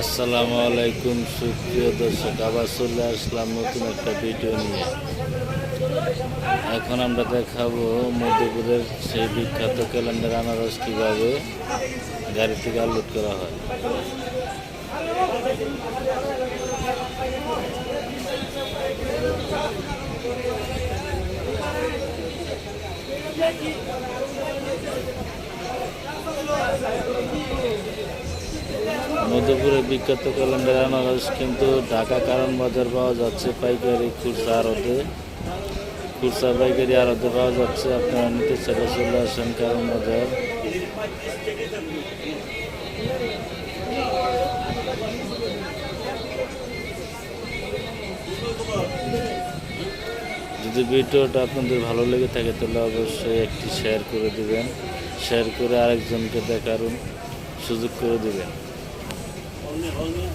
আসসালামু আলাইকুম, সুপ্রিয় দর্শক, আবার চলে আসলাম নতুন একটা ভিডিও নিয়ে। এখন আমরা দেখাবো মধ্যপুরের সেই বিখ্যাত ক্যালেন্ডার আনারস কীভাবে গাড়ি থেকে আনলোড করা হয়। মধ্যপুরের বিখ্যাত ক্যালেন্ডার আনারস, কিন্তু ঢাকা কারণ বাজার পাওয়া যাচ্ছে পাইকারি খুচরা আড়তে। খুচরা পাইকারি আড়তে পাওয়া যাচ্ছে, আপনারা নিতে চাইলে চলে আসেন কারণ বাজার। যদি ভিডিওটা আপনাদের ভালো লেগে থাকে, তাহলে অবশ্যই একটি শেয়ার করে দিবেন। শেয়ার করে আরেকজনকে দেখার সুযোগ করে দিবেন। niya, all niya.